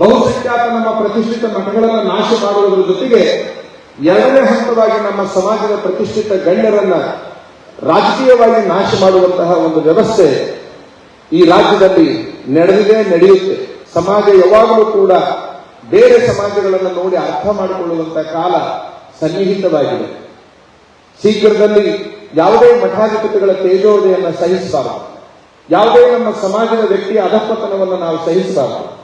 ಬಹುಸಂಖ್ಯಾತ ನಮ್ಮ ಪ್ರತಿಷ್ಠಿತ ಮಠಗಳನ್ನು ನಾಶ ಮಾಡುವುದರ ಜೊತೆಗೆ ಎರಡನೇ ಹಂತವಾಗಿ ನಮ್ಮ ಸಮಾಜದ ಪ್ರತಿಷ್ಠಿತ ಗಣ್ಯರನ್ನ ರಾಜಕೀಯವಾಗಿ ನಾಶ ಮಾಡುವಂತಹ ಒಂದು ವ್ಯವಸ್ಥೆ ಈ ರಾಜ್ಯದಲ್ಲಿ ನಡೆದಿದೆ, ನಡೆಯುತ್ತೆ. ಸಮಾಜ ಯಾವಾಗಲೂ ಕೂಡ ಬೇರೆ ಸಮಾಜಗಳನ್ನು ನೋಡಿ ಅರ್ಥ ಮಾಡಿಕೊಳ್ಳುವಂತ ಕಾಲ ಸನ್ನಿಹಿತವಾಗಿದೆ. ಶೀಘ್ರದಲ್ಲಿ ಯಾವುದೇ ಮಠಾಧಿಪತಿಗಳ ತೇಜೋದಯನ್ನು ಸಹಿಸಬಾರದು. ಯಾವುದೇ ನಮ್ಮ ಸಮಾಜದ ವ್ಯಕ್ತಿಯ ಅಧಪತನವನ್ನು ನಾವು ಸಹಿಸಬಾರದು.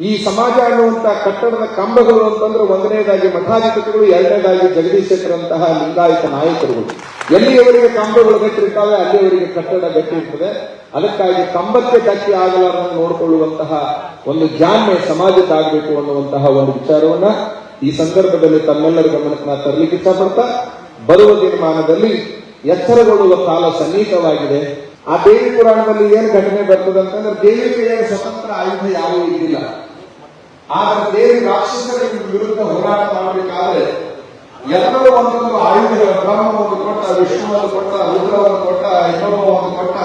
ಈ ಸಮಾಜ ಅನ್ನುವಂತಹ ಕಟ್ಟಡದ ಕಂಬಗಳು ಅಂತಂದ್ರೆ ಒಂದನೇದಾಗಿ ಮಠಾಧಿಪತಿಗಳು, ಎರಡನೇದಾಗಿ ಜಗದೀಶೇಶ್ವರಂತಹ ಲಿಂಗಾಯತ ನಾಯಕರುಗಳು. ಎಲ್ಲಿಯವರಿಗೆ ಕಂಬಗಳು ಗಟ್ಟಿರ್ತಾವೆ, ಅಲ್ಲಿಯವರಿಗೆ ಕಟ್ಟಡ ಗಟ್ಟಿರ್ತದೆ. ಅದಕ್ಕಾಗಿ ಕಂಬಕ್ಕೆ ಗಟ್ಟಿ ಆಗಲಾರನ್ನು ನೋಡಿಕೊಳ್ಳುವಂತಹ ಒಂದು ಜಾಣ್ಮೆ ಸಮಾಜಕ್ಕಾಗಬೇಕು ಅನ್ನುವಂತಹ ಒಂದು ವಿಚಾರವನ್ನ ಈ ಸಂದರ್ಭದಲ್ಲಿ ತಮ್ಮೆಲ್ಲರ ಗಮನಕ್ಕೆ ತರಲಿಕ್ಕೆ ಇಷ್ಟಪಡ್ತಾ ಬರುವ ತೀರ್ಮಾನದಲ್ಲಿ ಎಚ್ಚರಗೊಳ್ಳುವ ಕಾಲ ಸನ್ನಿಹಿತವಾಗಿದೆ. ಆ ದೇವಿ ಪುರಾಣದಲ್ಲಿ ಏನು ಘಟನೆ ಬರ್ತದೆ ಅಂತಂದ್ರೆ ದೇವಿಗೆ ಸ್ವತಂತ್ರ ಆಯುಧ ಯಾವುದೂ ಇದ್ದಿಲ್ಲ. ಆದ್ರೆ ದೇವಿ ರಾಕ್ಷಸರ ವಿರುದ್ಧ ಹೋರಾಟ ಮಾಡಬೇಕಾದ್ರೆ ಎಲ್ಲರೂ ಒಂದೊಂದು ಆಯುಧ ಬ್ರಹ್ಮವನ್ನು ಕೊಟ್ಟ, ವಿಷ್ಣುವನ್ನು ಕೊಟ್ಟ, ರುದ್ರವನ್ನು ಕೊಟ್ಟ ಇನ್ನೊಬ್ಬ ಒಂದು ಕೊಟ್ಟ,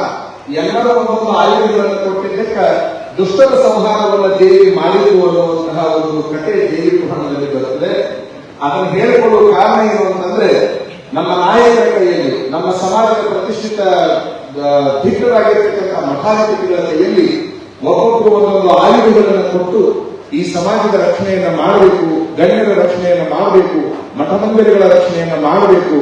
ಎಲ್ಲರೂ ಒಂದೊಂದು ಆಯುಧಗಳನ್ನು ಕೊಟ್ಟಿದ್ದಕ್ಕೆ ದುಷ್ಟರ ಸಂಹಾರವನ್ನು ದೇವಿ ಮಾಡಿದ್ರು ಅನ್ನುವಂತಹ ಒಂದು ಕಥೆ ದೇವಿ ಪುರಾಣದಲ್ಲಿ ಬರುತ್ತದೆ ಅದನ್ನು ಹೇಳಿಕೊಳ್ಳುವ ಕಾರಣ ಏನು ಅಂತಂದ್ರೆ, ನಮ್ಮ ನಾಯಕರ ಕೈಯಲ್ಲಿ, ನಮ್ಮ ಸಮಾಜದ ಪ್ರತಿಷ್ಠಿತ ಧಿಕ್ಕರಾಗಿರ್ತಕ್ಕಂಥ ಮಠಾಧಿಪತಿಗಳ ಕೈಯಲ್ಲಿ ಒಬ್ಬೊಬ್ಬರು ಒಂದೊಂದು ಆಯುಧಗಳನ್ನು ಕೊಟ್ಟು ಈ ಸಮಾಜದ ರಕ್ಷಣೆಯನ್ನ ಮಾಡಬೇಕು ಗಣ್ಯರ ರಕ್ಷಣೆಯನ್ನ ಮಾಡಬೇಕು ಮಠ ಮಂದಿರಗಳ ರಕ್ಷಣೆಯನ್ನ ಮಾಡಬೇಕು.